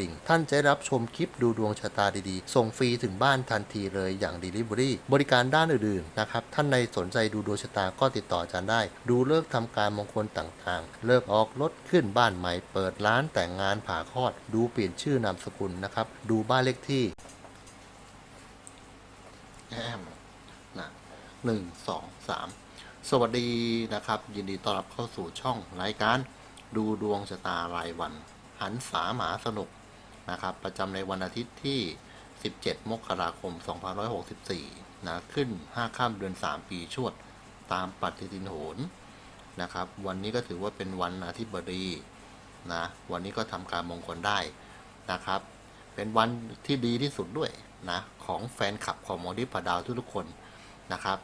ิ่งท่านจะรับชมคลิปดูดวงชะตาดีๆ ส่งฟรีถึงบ้านทันทีเลยอย่าง Delivery บริการด้านอื่นๆนะครับท่านในสนใจดูดวงชะตาก็ติดต่ออาจารย์ได้ ดูเลิกษ์ทำการมงคลต่างๆ เลิกออกรถขึ้นบ้านใหม่ เปิดร้านแต่งงานผ่าคลอด ดูเปลี่ยนชื่อนามสกุลนะครับดูบ้านเลขที่แอมนะหนึ่งสองสามสวัสดีนะครับ ยินดีต้อนรับเข้าสู่ช่องรายการ ดูดวงชะตารายวัน หันสามหาสนุก นะครับ ประจำในวันอาทิตย์ที่ 17 มกราคม 2564 นะขึ้น 5 ข้ามเดือน 3 ปีชวดตามปฏิทินโหรนะครับ วันนี้ก็ถือว่าเป็นวันอาทิตย์บดีนะวันนี้ก็ทำการมงคลได้นะครับ เป็นวันที่ดีที่สุดด้วยนะของแฟนคลับของมอดิพดาวทุกๆคนนะครับ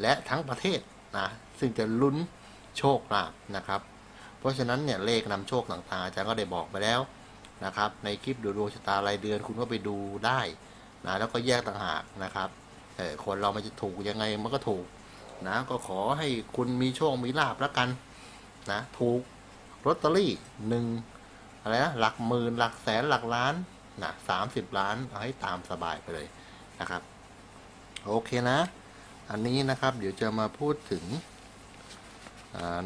และทั้งประเทศนะซึ่งจะลุ้นโชคลาภนะครับ เพราะฉะนั้นเนี่ยเลขนำโชคต่างๆอาจารย์ก็ได้บอกไปแล้ว นะครับ ในคลิปดูดวงชะตารายเดือนคุณก็ไปดูได้นะแล้วก็แยกต่างหากนะครับเออคนเรามันจะถูกยังไงมันก็ถูกนะก็ขอให้คุณมีโชคมีลาบแล้วกันนะถูกลอตเตอรี่หนึ่งอะไรนะหลักหมื่นหลักแสนหลักล้านนะสามสิบล้านเอาให้ตามสบายไปเลยนะครับ โอเคนะ อันนี้นะครับเดี๋ยวจะมาพูดถึง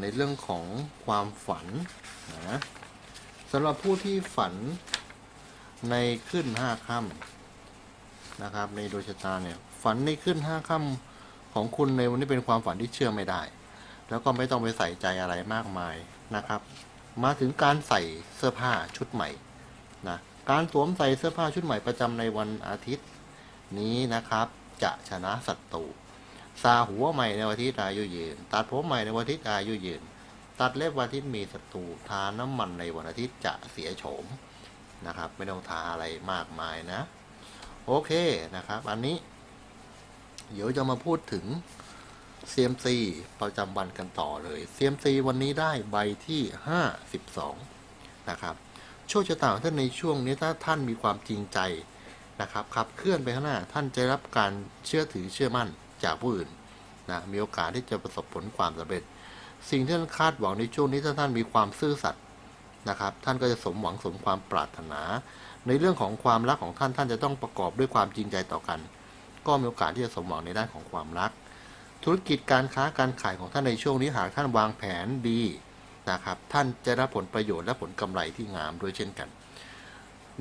ในเรื่องของความฝันนะ สำหรับผู้ที่ฝันในขึ้นห้าค่ำนะครับ ในดวงชะตาเนี่ย ฝันในขึ้นห้าค่ำของคุณในวันนี้เป็นความฝันที่เชื่อไม่ได้ แล้วก็ไม่ต้องไปใส่ใจอะไรมากมายนะครับ มาถึงการใส่เสื้อผ้าชุดใหม่นะการสวมใส่เสื้อผ้าชุดใหม่ประจำในวันอาทิตย์นี้นะครับ จะชนะศัตรูซาหัวใหม่ในวันอาทิตย์อายุยืนตัดผมใหม่ในวันอาทิตย์อายุยืน ตัดเล็บวันอาทิตย์มีศัตรูทาน้ำมันในวันอาทิตย์จะเสียโฉมนะครับ ไม่ต้องทาอะไรมากมายนะ โอเคนะครับ อันนี้ เดี๋ยวจะมาพูดถึง CMC ประจำวันกันต่อเลย CMC วันนี้ได้ใบที่ 52 นะครับโชคชะตาของท่านในช่วงนี้ถ้าท่านมีความจริงใจนะครับขับเคลื่อนไปข้างหน้าท่านจะรับการเชื่อถือเชื่อมั่นจากผู้อื่นนะมีโอกาสที่จะประสบผลความสำเร็จ สิ่งที่ท่านคาดหวังในช่วงนี้ถ้าท่านมีความซื่อสัตย์นะครับ ท่านก็จะสมหวังสมความปรารถนา ในเรื่องของความรักของท่านท่านจะต้องประกอบด้วยความจริงใจต่อกัน ก็มีโอกาสที่จะสมหวังในด้านของความรัก ธุรกิจการค้าการขายของท่านในช่วงนี้หากท่านวางแผนดีนะครับ ท่านจะได้ผลประโยชน์และผลกำไรที่งามด้วยเช่นกัน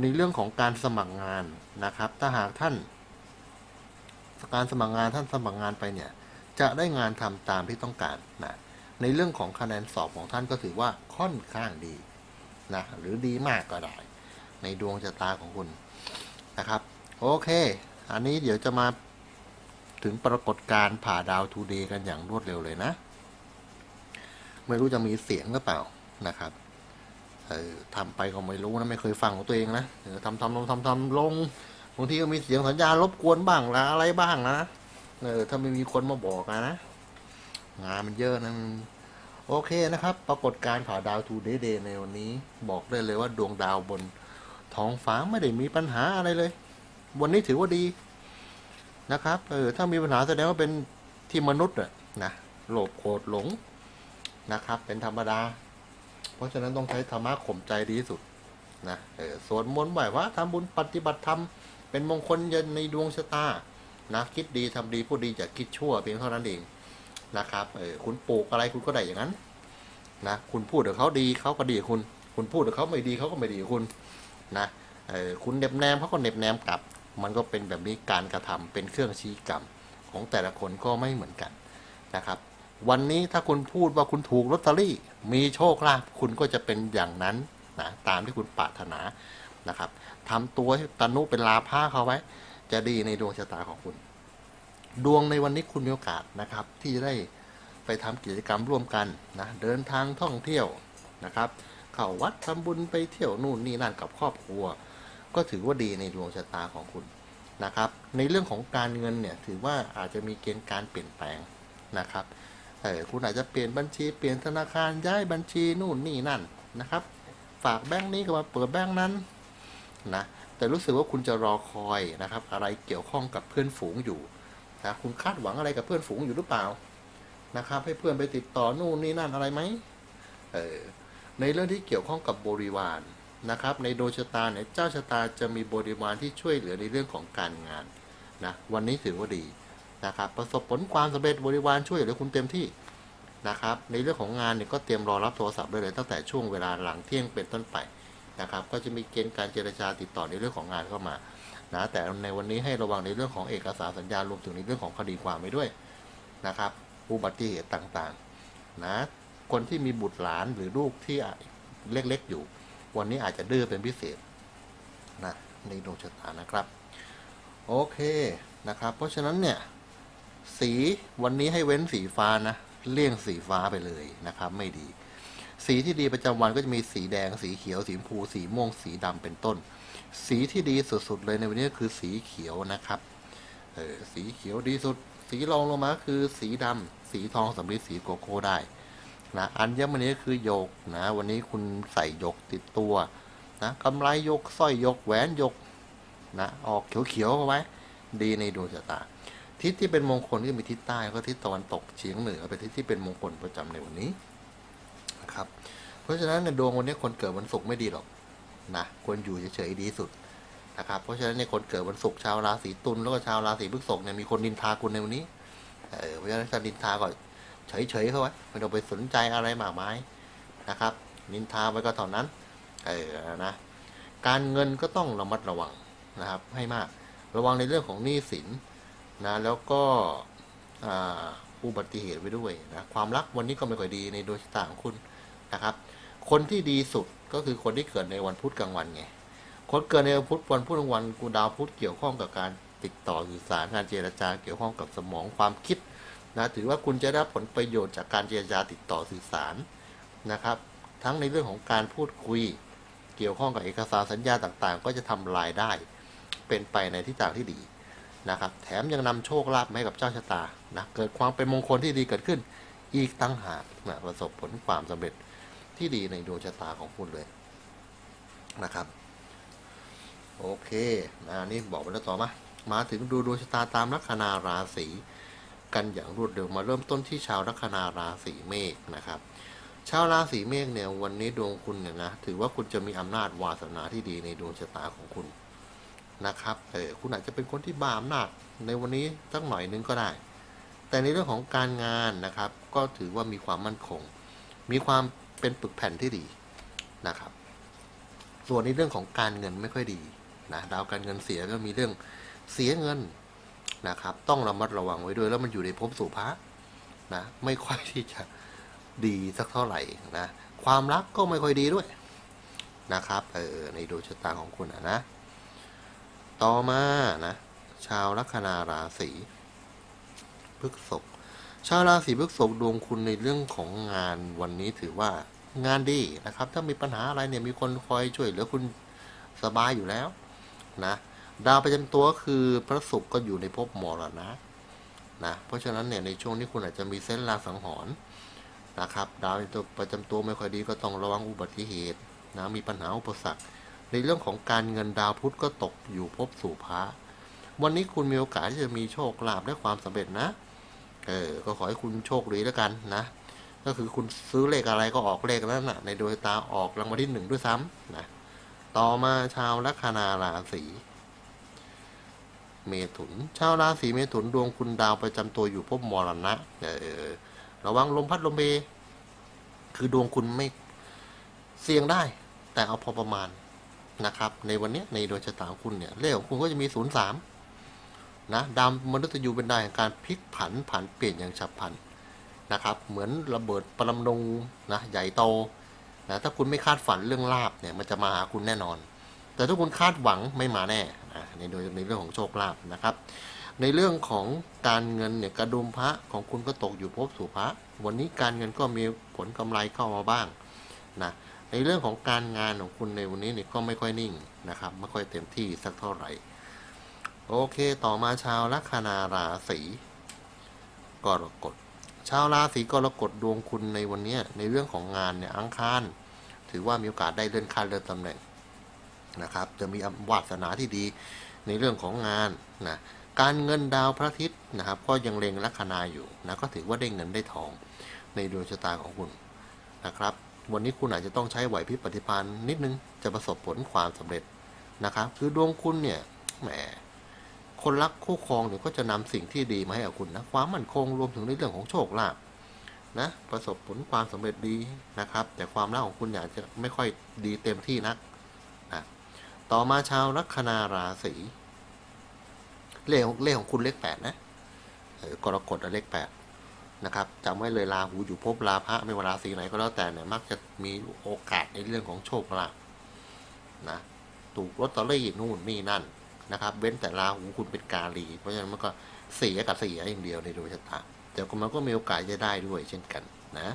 ในเรื่องของการสมัครงานนะครับ ถ้าหากท่านการสมัครงานท่านสมัครงานไปเนี่ยจะได้งานทำตามที่ต้องการนะ ในเรื่องของคะแนนสอบของท่านก็ถือว่าค่อนข้างดีนะหรือดีมากก็ได้ ในดวงชะตาของคุณนะครับ โอเค อันนี้เดี๋ยวจะมาถึงปรากฏการณ์ผ่าดาวทูเดย์กันอย่างรวดเร็วเลยนะ ไม่รู้จะมีเสียงหรือเปล่านะครับเออทำไปก็ไม่รู้นะไม่เคยฟังของตัวเองนะเออทำทำลงทำทำลงบางทีก็มีเสียงสัญญาณรบกวนบ้างละอะไรบ้างนะเออถ้าไม่มีคนมาบอกนะ งานมันเยอะนะโอเคนะครับ ปรากฏการณ์ผ่าดาวทูเดย์เดย์ในวันนี้ บอกได้เลยว่าดวงดาวบน ท้องฟ้าไม่ได้มีปัญหาอะไรเลย วันนี้ถือว่าดีนะครับ เออ ถ้ามีปัญหาแสดงว่าเป็นที่มนุษย์อะนะโลภโกรธหลงนะครับ เป็นธรรมดา เพราะฉะนั้นต้องใช้ธรรมะข่มใจดีที่สุดนะเออสวดมนต์ไหว้พระทำบุญปฏิบัติธรรมเป็นมงคลย็นในดวงชะตานะคิดดีทำดีพูดดีจะคิดชั่วเพียงเท่านั้นเอง นะครับเออคุณปลูกอะไรคุณก็ได้อย่างนั้นนะคุณพูดกับเขาดีเขาก็ดีคุณ คุณพูดกับเขาไม่ดีเขาก็ไม่ดีคุณนะเออคุณเน็บแนมเขาก็เน็บแนมกลับ มันก็เป็นแบบนี้การกระทำเป็นเครื่องชี้กรรมของแต่ละคนก็ไม่เหมือนกันนะครับ วันนี้ถ้าคุณพูดว่าคุณถูกลอตเตอรี่ มีโชคลาภคุณก็จะเป็นอย่างนั้นนะตามที่คุณปรารถนานะครับทำตัวให้ตนุเป็นลาภาเขาไว้ จะดีในดวงชะตาของคุณ ดวงในวันนี้คุณมีโอกาสนะครับ ที่จะได้ไปทำกิจกรรมร่วมกันนะเดินทางท่องเที่ยวนะครับ เข้าวัดทำบุญไปเที่ยวนู่นนี่นั่นกับครอบครัว ก็ถือว่าดีในดวงชะตาของคุณนะครับ ในเรื่องของการเงินเนี่ยถือว่าอาจจะมีเกณฑ์การเปลี่ยนแปลงนะครับเออคุณอาจจะเปลี่ยนบัญชีเปลี่ยนธนาคารย้ายบัญชีนู่นนี่นั่นนะครับ ฝากแบงค์นี้ก็มาเปิดแบงค์นั้นนะแต่รู้สึกว่าคุณจะรอคอยนะครับ อะไรเกี่ยวข้องกับเพื่อนฝูงอยู่ นะคุณคาดหวังอะไรกับเพื่อนฝูงอยู่หรือเปล่านะครับ ให้เพื่อนไปติดต่อนู่นนี่นั่นอะไรไหมเออในเรื่องที่เกี่ยวข้องกับบริวารนะครับ ในดวงชะตาเนี่ยเจ้าชะตาจะมีบริวารที่ช่วยเหลือในเรื่องของการงานนะวันนี้ถือว่าดีนะครับ ประสบผลความสำเร็จบริวารช่วยเหลือคุณเต็มที่นะครับ ในเรื่องของงานเนี่ยก็เตรียมรอรับโทรศัพท์ได้เลยตั้งแต่ช่วงเวลาหลังเที่ยงเป็นต้นไปนะครับ ก็จะมีเกณฑ์การเจรจาติดต่อในเรื่องของงานเข้ามา นะแต่ในวันนี้ให้ระวังในเรื่องของเอกสารสัญญารวมถึงในเรื่องของคดีความไปด้วยนะครับอุบัติเหตุต่างๆนะคนที่มีบุตรหลานหรือลูกที่เล็กๆอยู่ วันนี้อาจจะดื้อเป็นพิเศษนะในดวงชะตานะครับโอเคนะครับ เพราะฉะนั้นเนี่ยสีวันนี้ให้เว้นสีฟ้านะเลี่ยงสีฟ้าไปเลยนะครับ ไม่ดี สีที่ดีประจำวันก็จะมีสีแดงสีเขียวสีชมพูสีม่วงสีดำเป็นต้น สีที่ดีสุดๆเลยในวันนี้คือสีเขียวนะครับ เออสีเขียวดีสุด สีรองลงมาคือสีดำสีทองสำริดสีโกโก้ได้นะอัญมณีก็คือหยกนะ วันนี้คุณใส่หยกติดตัวนะกำไรหยกสร้อยหยกแหวนหยกนะออกเขียวๆเข้าไว้ ดีในดวงชะตา ทิศที่เป็นมงคลก็มีทิศใต้ก็ทิศตะวันตกเฉียงเหนือเป็นทิศที่เป็นมงคลประจำในวันนี้นะครับ เพราะฉะนั้นในดวงวันนี้คนเกิดวันศุกร์ไม่ดีหรอก นะควรอยู่เฉยๆดีสุดนะครับเพราะฉะนั้นในคนเกิดวันศุกร์ชาวราศีตุลแล้วก็ชาวราศีพฤษภเนี่ยมีคนนินทาคุณในวันนี้เออเพราะฉะนั้นถ้านินทาก็เฉยๆเข้าไว้ไม่ต้องไปสนใจอะไรมากมายนะครับ นินทาไว้ก็เท่านั้นเออนะการเงินก็ต้องระมัดระวังนะครับ ให้มากระวังในเรื่องของหนี้สินนะแล้วก็อ่าอุบัติเหตุไว้ด้วยนะความรักวันนี้ก็ไม่ค่อยดีในดวงชะตาของคุณนะครับ คนที่ดีสุดก็คือคนที่เกิดในวันพุธกลางวันไง คนเกิดในวันพุธวันพุธกลางวันกูดาวพุธเกี่ยวข้องกับการติดต่อสื่อสารงานเจรจาเกี่ยวข้องกับสมองความคิดนะถือว่าคุณจะได้ผลประโยชน์จากการเจรจาติดต่อสื่อสารนะครับ ทั้งในเรื่องของการพูดคุย เกี่ยวข้องกับเอกสารสัญญาต่างๆ ก็จะทำรายได้ เป็นไปในทิศทางที่ดีนะครับ แถมยังนำโชคลาภมาให้กับเจ้าชะตานะเกิดความเป็นมงคลที่ดีเกิดขึ้น อีกตั้งหากนะประสบผลความสำเร็จ ที่ดีในดวงชะตาของคุณเลยนะครับ โอเคนะนี่บอกไปแล้วต่อมามาถึงดูดวงชะตาตามลัคนาราศีกันอย่างรวดเร็วมาเริ่มต้นที่ชาวลัคนาราศีเมษนะครับ ชาวราศีเมษเนี่ยวันนี้ดวงคุณเนี่ยนะถือว่าคุณจะมีอำนาจวาสนาที่ดีในดวงชะตาของคุณนะครับเออคุณอาจจะเป็นคนที่บ้าอำนาจในวันนี้สักหน่อยนึงก็ได้ แต่ในเรื่องของการงานนะครับ ก็ถือว่ามีความมั่นคง มีความ เป็นปึกแผ่นที่ดีนะครับ ส่วนในเรื่องของการเงินไม่ค่อยดีนะดาวการเงินเสียก็มีเรื่องเสียเงินนะครับ ต้องระมัดระวังไว้ด้วยแล้วมันอยู่ในภพสุภะนะไม่ค่อยที่จะดีสักเท่าไหร่นะความรักก็ไม่ค่อยดีด้วยนะครับเออในดวงชะตาของคุณอะนะ ต่อมานะชาวลัคนาราศีพฤษภชาวราศีพฤษภดวงคุณในเรื่องของงานวันนี้ถือว่า งานดีนะครับ ถ้ามีปัญหาอะไรเนี่ยมีคนคอยช่วยเหลือคุณสบายอยู่แล้วนะดาวประจำตัวคือพระศุกร์ก็อยู่ในภพมรณะนะเพราะฉะนั้นเนี่ยในช่วงนี้คุณอาจจะมีเส้นลางสังหรณ์นะครับ ดาวตัวประจำตัวไม่ค่อยดีก็ต้องระวังอุบัติเหตุนะมีปัญหาอุปสรรค ในเรื่องของการเงินดาวพุธก็ตกอยู่ภพสู่พระวันนี้คุณมีโอกาสที่จะมีโชคลาภและความสำเร็จนะเออก็ขอให้คุณโชคดีแล้วกันนะ ก็คือคุณซื้อเลขอะไรก็ออกเลขนั้นนะในดวงชะตาออกรางวัลที่หนึ่งด้วยซ้ำนะต่อมาชาวลัคนาราศีเมถุน ชาวราศีเมถุนดวงคุณดาวประจำตัวอยู่ภพมรณะเออระวังลมพัดลมเพคือดวงคุณไม่เสี่ยงได้ แต่เอาพอประมาณนะครับ ในวันนี้ในดวงชะตาของคุณเนี่ยเลขของคุณก็จะมีศูนย์สามนะดาวมนุษย์ยูเป็นได้แห่งการพลิกผันผันเปลี่ยนอย่างฉับพลัน นะครับ เหมือนระเบิดปรำดงนะใหญ่โตนะถ้าคุณไม่คาดฝันเรื่องลาบเนี่ยมันจะมาหาคุณแน่นอน แต่ถ้าคุณคาดหวังไม่มาแน่นะในโดยในเรื่องของโชคลาภนะครับ ในเรื่องของการเงินเนี่ยกระดุมพระของคุณก็ตกอยู่ภพสู่พระ วันนี้การเงินก็มีผลกำไรเข้ามาบ้างนะในเรื่องของการงานของคุณในวันนี้เนี่ยก็ไม่ค่อยนิ่งนะครับไม่ค่อยเต็มที่สักเท่าไหร่โอเค ต่อมาชาวลัคนาราศีกรกฎ ชาวราศีกรกฎดวงคุณในวันนี้ในเรื่องของงานเนี่ยอังคารถือว่ามีโอกาสได้เลื่อนขั้นเลื่อนตำแหน่งนะครับจะมีวาสนาที่ดีในเรื่องของงานนะการเงินดาวพระอาทิตย์นะครับ ก็ยังเล็งลัคนาอยู่นะก็ถือว่าได้เงินได้ทองในดวงชะตาของคุณนะครับ วันนี้คุณอาจจะต้องใช้ไหวพริบปฏิภาณนิดนึงจะประสบผลความสำเร็จนะครับ คือดวงคุณเนี่ยแหม คนรักคู่ครองเนี่ยก็จะนำสิ่งที่ดีมาให้กับคุณนะความมั่นคงรวมถึงในเรื่องของโชคลาภนะประสบผลความสำเร็จดีนะครับ แต่ความรักของคุณอาจจะไม่ค่อยดีเต็มที่นักนะต่อมาชาวลัคนาราศีเลขเลขของคุณเลขแปดนะกรกฎเลขแปดนะครับจำไว้เลยลาหูอยู่ภพลาภะไม่ว่าราศีไหนก็แล้วแต่เนี่ยมักจะมีโอกาสในเรื่องของโชคลาภนะถูกลอตเตอรี่นู่นนี่นั่น นะครับ เว้นแต่ราหูคุณเป็นกาลี เพราะฉะนั้นมันก็เสียกับเสียอย่างเดียวในดวงชะตาแต่ก็มันก็มีโอกาสจะได้ด้วยเช่นกันนะ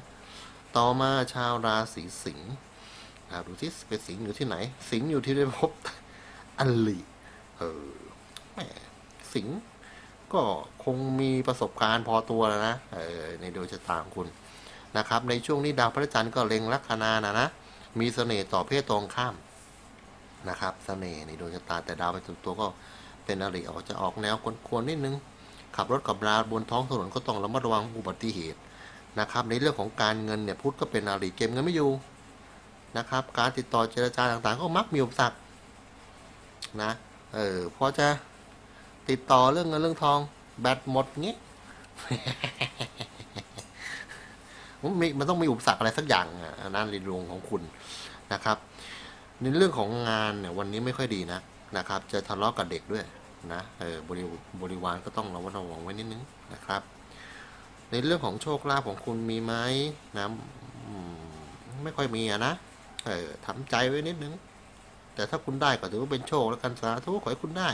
ต่อมาชาวราศีสิงห์อ่าดูที่เป็นสิงห์อยู่ที่ไหน สิงห์อยู่ที่ได้พบอัลลีเออแหมสิงห์ก็คงมีประสบการณ์พอตัวแล้วนะเออในดวงชะตาของคุณนะครับ ในช่วงนี้ดาวพระจันทร์ก็เล็งลัคนานะนะมีเสน่ห์ต่อเพศตรงข้าม นะครับเสน่ห์ในดวงชะตาแต่ดาวประจำตัวก็เป็นอริออกจะออกแนวกวนๆนิดนึง ขับรถกับราบนท้องถนนก็ต้องระมัดระวังอุบัติเหตุนะครับ ในเรื่องของการเงินเนี่ยพุทธก็เป็นอริเกมเงินไม่อยู่นะครับ การติดต่อเจรจาต่างๆ ก็มักมีอุปสรรคนะเออพอจะติดต่อเรื่องเงินเรื่องทองแบตหมดงี้มันมีมันต้องมีอุปสรรคอะไรสักอย่างอะอันนั่นในดวงของคุณนะครับ ในเรื่องของงานเนี่ยวันนี้ไม่ค่อยดีนะนะครับ จะทะเลาะกับเด็กด้วยนะเออบริบริวารก็ต้องระมัดระวังไว้นิดนึงนะครับ ในเรื่องของโชคลาภของคุณมีไหมนะไม่ค่อยมีอะนะเออทำใจไว้นิดนึง แต่ถ้าคุณได้ก็ถือว่าเป็นโชคแล้วกันสาธุขอให้คุณได้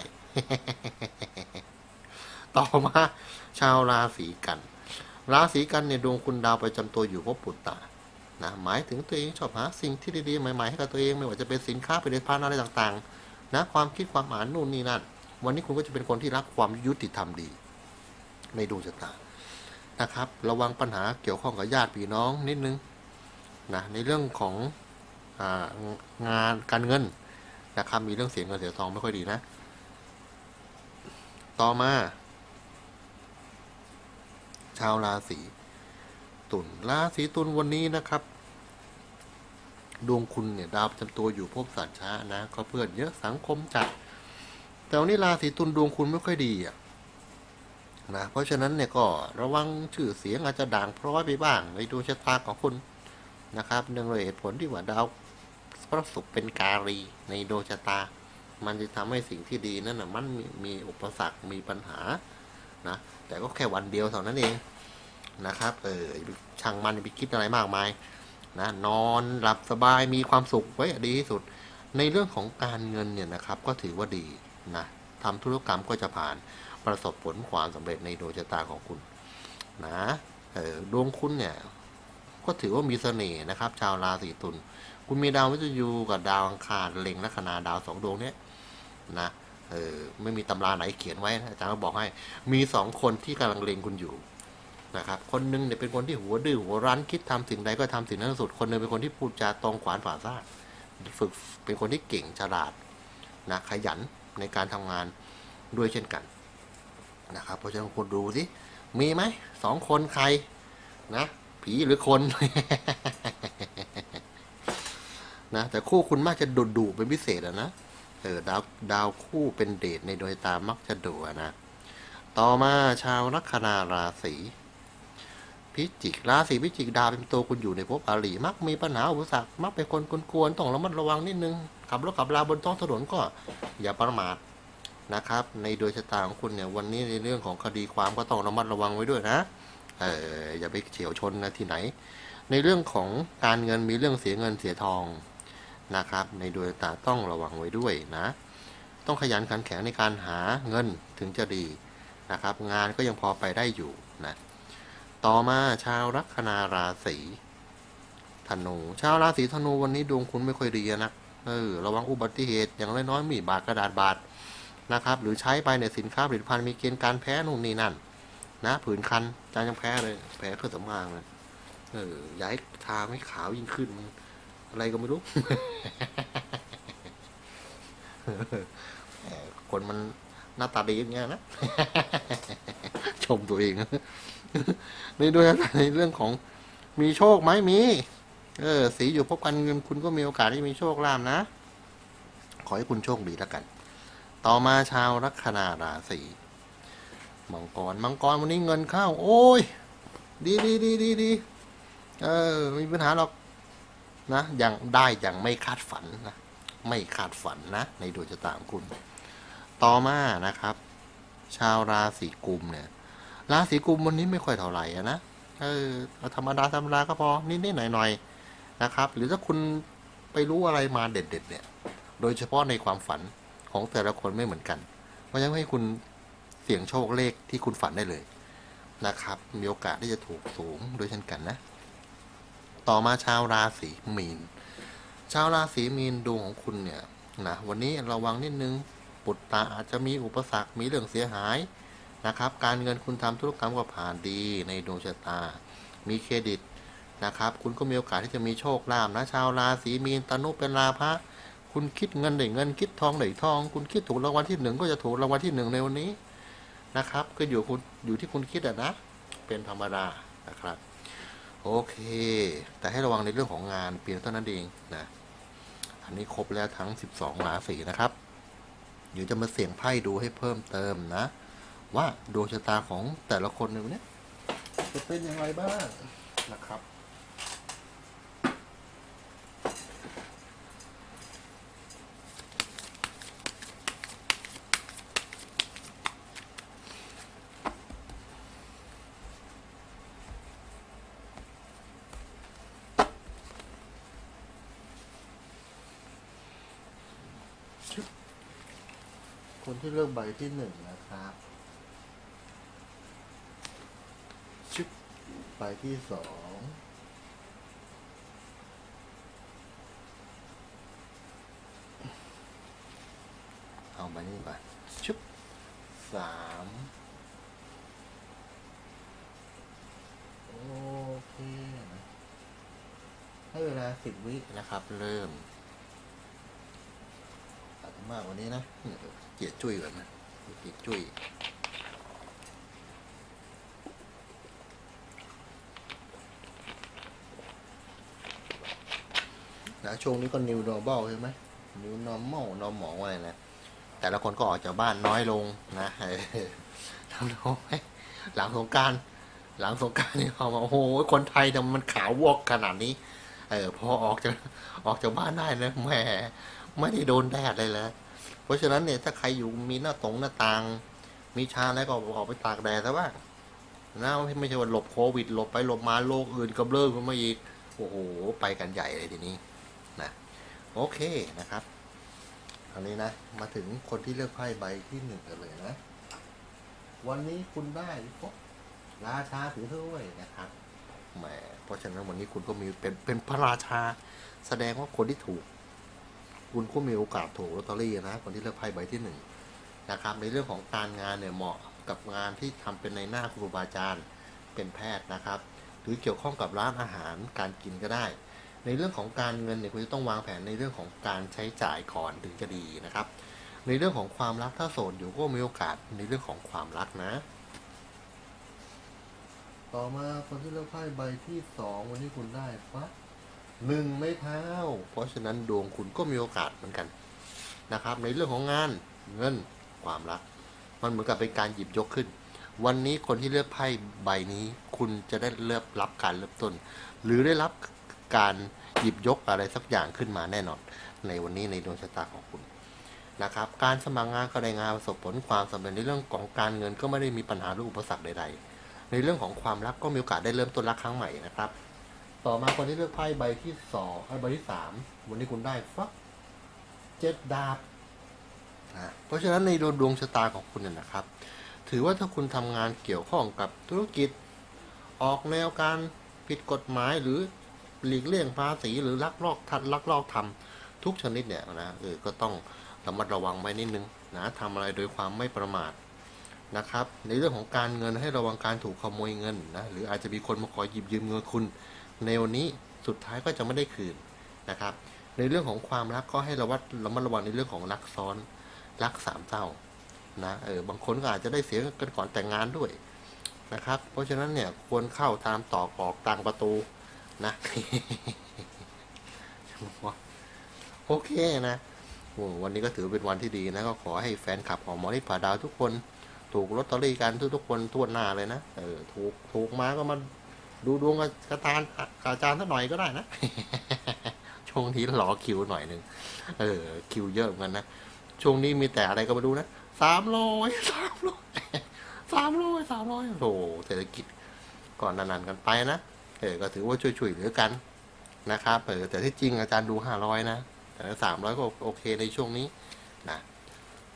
ต่อมาชาวราศีกัน ราศีกันเนี่ยดวงคุณดาวประจำตัวอยู่ภพปุตตะ นะหมายถึงตัวเองชอบหาสิ่งที่ดีๆใหม่ๆให้กับตัวเองไม่ว่าจะเป็นสินค้าผลิตภัณฑ์อะไรต่างๆนะความคิดความอ่านนู่นนี่นั่นวันนี้คุณก็จะเป็นคนที่รักความยุติธรรมดี ในดวงชะตานะครับ ระวังปัญหาเกี่ยวข้องกับญาติพี่น้องนิดนึงนะในเรื่องขององานการเงินนะครับมีเรื่องเสียเงินเสียทองไม่ค่อยดีนะ ต่อมา ชาวราศี ตุลราศีตุลวันนี้นะครับ ดวงคุณเนี่ยดาวประจำตัวอยู่ภพสัตว์ช้านะ ก็เพื่อนเยอะสังคมจัด แต่วันนี้ราศีตุลดวงคุณไม่ค่อยดีอะนะเพราะฉะนั้นเนี่ยก็ระวังชื่อเสียงอาจจะด่างพร้อยไปบ้างในดวงชะตาของคุณนะครับเนื่องด้วยเหตุผลที่ว่าดาวพระศุกร์เป็นการีในดวงชะตา มันจะทำให้สิ่งที่ดีนั่นนะมันมีมีอุปสรรคมีปัญหานะแต่ก็แค่วันเดียวเท่านั้นเอง นะครับเออช่างมันอย่าไปคิดอะไรมากมายนะนอนหลับสบายมีความสุขไว้ดีที่สุด ในเรื่องของการเงินเนี่ยนะครับ ก็ถือว่าดีนะทำธุรกรรมก็จะผ่านประสบผลความสำเร็จในดวงชะตาของคุณนะเออดวงคุณเนี่ยก็ถือว่ามีเสน่ห์นะครับ ชาวราศีตุลคุณมีดาววิทยูกับดาวอังคารเล็งลัคนาดาวสองดวงเนี้ยนะเออไม่มีตำราไหนเขียนไว้นะอาจารย์ก็บอกให้ มีสองคนที่กำลังเล็งคุณอยู่ นะครับ คนหนึงเนี่ยเป็นคนที่หัวดื้อหัวรั้นคิดทำสิ่งใดก็ทำสิ่งนั้นสุด คนหนึงเป็นคนที่พูดจาตรงขวานฝ่าซ่าฝึกเป็นคนที่เก่งฉลาดนะขยันในการทำงานด้วยเช่นกันนะครับเพราะฉะนั้นคุณดูสิมีไหมสองคนใครนะ ผีหรือคนนะแต่คู่คุณมักจะดุดุเป็นพิเศษอะนะเออดาวดาวคู่เป็นเดทในโดยตามมักจะดุอะนะ ต่อมาชาวลัคนาราศี พิจิกราศีพิจิกดาวเป็นตัวคุณอยู่ในภพอาลีมักมีปัญหาอุปสรรคมักเป็นคนกวนๆต้องระมัดระวังนิดนึงขับรถขับราบนท้องถนนก็อย่าประมาทนะครับ ในโดยชะตาของคุณเนี่ยวันนี้ในเรื่องของคดีความก็ต้องระมัดระวังไว้ด้วยนะเอออย่าไปเฉียวชนนะที่ไหน ในเรื่องของการเงินมีเรื่องเสียเงินเสียทองนะครับ ในโดยตาต้องระวังไว้ด้วยนะ ต้องขยันขันแข็งในการหาเงินถึงจะดีนะครับ งานก็ยังพอไปได้อยู่นะ ต่อมาชาวลัคนาราศีธนู ชาวราศีธนูวันนี้ดวงคุณไม่ค่อยดีนะเออระวังอุบัติเหตุอย่างน้อยๆมีบาดกระดาษบาดนะครับ หรือใช้ไปในสินค้าผลิตภัณฑ์มีเกณฑ์การแพ้นู่นนี่นั่น นะผื่นคันจางยังแพ้เลย แพ้เครื่องสำอางเลยเอออย้ายทาให้ขาวยิ่งขึ้น อะไรก็ไม่รู้คนมัน หน้าตาดีอย่างเงี้ยนะ ชมตัวเองในด้วยในเรื่องของมีโชคไหมมี เออ สีอยู่พบกันเงินคุณก็มีโอกาสที่มีโชคลาภนะ ขอให้คุณโชคดีแล้วกัน ต่อมาชาวลัคนาราศีมังกรมังกรวันนี้เงินเข้า โอ้ย ดีดีดีดีดีเออไม่มีปัญหาหรอกนะยังได้อย่างไม่คาดฝันนะ ไม่คาดฝันนะ ในดวงชะตาของคุณ ต่อมานะครับ ชาวราศีกุมเนี่ยราศีกุมวันนี้ไม่ค่อยเท่าไหร่อะนะเออธรรมดาธรรมดาก็พอนิดๆหน่อยๆนะครับ หรือถ้าคุณไปรู้อะไรมาเด็ด ๆ เนี่ย โดยเฉพาะในความฝันของแต่ละคนไม่เหมือนกัน เพราะฉะนั้นให้คุณเสี่ยงโชคเลขที่คุณฝันได้เลยนะครับ มีโอกาสที่จะถูกสูงด้วยเช่นกันนะ ต่อมาชาวราศีมีน ชาวราศีมีนดวงของคุณเนี่ยนะวันนี้ระวังนิดนึง ปุตตะอาจจะมีอุปสรรคมีเรื่องเสียหายนะครับ การเงินคุณทำธุรกรรมก็ผ่านดีในดวงชะตา มีเครดิตนะครับ คุณก็มีโอกาสที่จะมีโชคลาภนะชาวราศีมีนตนุเป็นลาภะคุณคิดเงินได้เงินคิดทองได้ทอง คุณคิดถูกรางวัลที่หนึ่งก็จะถูกรางวัลที่หนึ่งในวันนี้นะครับก็อยู่คุณอยู่ที่คุณคิดอะนะ เป็นธรรมดานะครับโอเค แต่ให้ระวังในเรื่องของงานเปลี่ยนเท่านั้นเองนะ อันนี้ครบแล้วทั้ง 12 ราศีนะครับ เดี๋ยวจะมาเสี่ยงไพ่ดูให้เพิ่มเติมนะ ว่าดวงชะตาของแต่ละคนในวันนี้จะเป็นอย่างไรบ้างนะครับ คนที่เลือกใบที่หนึ่งนะครับชึบใบที่สองเอาใบนี้ก่อนชึบสามโอเคนะให้เวลาสิบวินะครับ เริ่ม มากกว่านี้นะเนี่ยเกลียดจุ้ยก่อนนะเกียดจุ้ยนะช่วงนี้ก็ new normal ใช่ไหม new normal normal อะไรนะแต่ละคนก็ออกจากบ้านน้อยลงนะทำน้อยหลังสงกราร หลังสงกรารนี่เขามาโอ้โหคนไทยทำไมมันขาววอกขนาดนี้ เออพอออกจากออกจากบ้านได้นะแหม ไม่ได้โดนแดดเลยแล้วเพราะฉะนั้นเนี่ยถ้าใครอยู่มีหน้าตรงหน้าต่าง มีชาแล้วก็ออกไปตากแดดซะบ้างนะไม่ใช่ว่าหลบโควิดหลบไปหลบมาโรคอื่นกำเริบขึ้นมาอีกโอ้โหไปกันใหญ่เลยทีนี้นะโอเคนะครับอันนี้นะ มาถึงคนที่เลือกไพ่ใบที่หนึ่งกันเลยนะ วันนี้คุณได้พบราชาถือถ้วยนะครับแหมเพราะฉะนั้นวันนี้คุณก็มีเป็นเป็นพระราชา แสดงว่าคนที่ถูก คุณก็มีโอกาสถูกลอตเตอรี่นะคนที่เลือกไพ่ใบที่หนึ่งนะครับในเรื่องของการงานเนี่ยเหมาะกับงานที่ทำเป็นในหน้าครูบาอาจารย์เป็นแพทย์นะครับ หรือเกี่ยวข้องกับร้านอาหารการกินก็ได้ ในเรื่องของการเงินเนี่ยคุณจะต้องวางแผนในเรื่องของการใช้จ่ายก่อนถึงจะดีนะครับ ในเรื่องของความรักถ้าโสดอยู่ก็มีโอกาสในเรื่องของความรักนะ ต่อมาคนที่เลือกไพ่ใบที่สองวันนี้คุณได้ปั๊บ หนึ่งไม้เท้า เพราะฉะนั้นดวงคุณก็มีโอกาสเหมือนกันนะครับ ในเรื่องของงานเงินความรัก มันเหมือนกับเป็นการหยิบยกขึ้น วันนี้คนที่เลือกไพ่ใบนี้ คุณจะได้เลือกรับการเริ่มต้น หรือได้รับการหยิบยกอะไรสักอย่างขึ้นมาแน่นอน ในวันนี้ในดวงชะตาของคุณนะครับ การสมัครงานก็ได้งานประสบผลความสำเร็จในเรื่องของการเงินก็ไม่ได้มีปัญหาหรืออุปสรรคใด ๆ ในเรื่องของความรักก็มีโอกาสได้เริ่มต้นรักครั้งใหม่นะครับ ต่อมาคนที่เลือกไพ่ใบที่สองไพ่ใบที่สามวันนี้คุณได้ฟักเจ็ดดาบนะเพราะฉะนั้นในดวงชะตาของคุณเนี่ยนะครับ ถือว่าถ้าคุณทำงานเกี่ยวข้องกับธุรกิจ ออกแนวการผิดกฎหมายหรือหลีกเลี่ยงภาษีหรือลักลอบทันลักลอบทำทุกชนิดเนี่ยนะเออก็ต้องระมัดระวังไว้นิดนึงนะทำอะไรโดยความไม่ประมาทนะครับ ในเรื่องของการเงินให้ระวังการถูกขโมยเงินนะหรืออาจจะมีคนมาขอหยิบยืมเงินคุณ ในวันนี้สุดท้ายก็จะไม่ได้คืนนะครับ ในเรื่องของความรักก็ให้ระวัดระมัดระวังในเรื่องของรักซ้อนรักสามเศร้านะเออบางคนก็อาจจะได้เสียกันก่อนแต่งงานด้วยนะครับ เพราะฉะนั้นเนี่ยควรเข้าตามตอกออกต่างประตูนะโอเคนะวันนี้ก็ถือเป็นวันที่ดีนะ ก็ขอให้แฟนคลับของหมอนิดผาดาวทุกคนถูกลอตเตอรี่กันทุกๆคนทั่วหน้าเลยนะ เออถูกถูกมาก็มาดูดวงกับอาจา อาจารย์สักหน่อยก็ได้นะ ช่วงนี้รอคิวหน่อยหนึ่งเออ คิวเยอะเหมือนกันนะ ช่วงนี้มีแต่อะไรก็มาดูนะสามร้อยสามร้อยสามร้อยสามร้อยโอ้โหเศรษฐกิจก่อนนานๆกันไปนะเออก็ถือว่าช่วยๆเหลือกันนะครับเออแต่ที่จริงอาจารย์ดูห้าร้อยนะ แต่สามร้อยก็โอเคในช่วงนี้นะ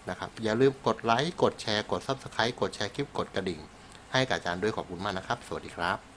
นะครับ อย่าลืมกดไลค์ กดแชร์ กด Subscribe กดแชร์คลิป กดกระดิ่ง ให้กับอาจารย์ด้วยขอบคุณมากนะครับ สวัสดีครับ